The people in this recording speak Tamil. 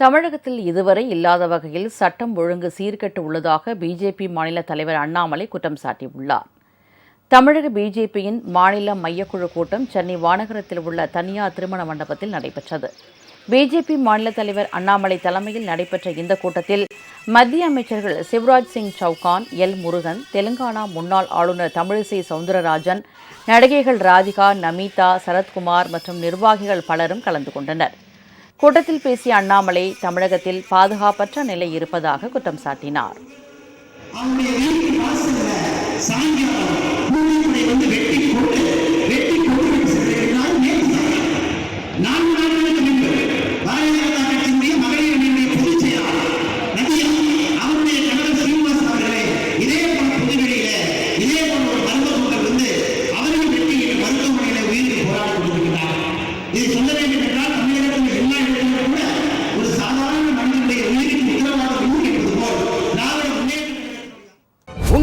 தமிழகத்தில் இதுவரை இல்லாத வகையில் சட்டம் ஒழுங்கு சீர்கெட்டு உள்ளதாக பிஜேபி மாநில தலைவர் அண்ணாமலை குற்றம் சாட்டியுள்ளார். தமிழக பிஜேபியின் மாநில மையக்குழு கூட்டம் சென்னை வானகரத்தில் உள்ள தனியார் திருமண மண்டபத்தில் நடைபெற்றது. பிஜேபி மாநில தலைவர் அண்ணாமலை தலைமையில் நடைபெற்ற இந்த கூட்டத்தில் மத்திய அமைச்சர்கள் சிவராஜ் சிங் சௌகான் எல் முருகன் தெலுங்கானா முன்னாள் ஆளுநர் தமிழிசை சவுந்தரராஜன் நடிகைகள் ராதிகா நமிதா சரத்குமார் மற்றும் நிர்வாகிகள் பலரும் கலந்து கொண்டனர். கூட்டத்தில் பேசிய அண்ணாமலை தமிழகத்தில் பாதுகாப்பற்ற நிலை இருப்பதாக குற்றம் சாட்டினார். இது வீட்டு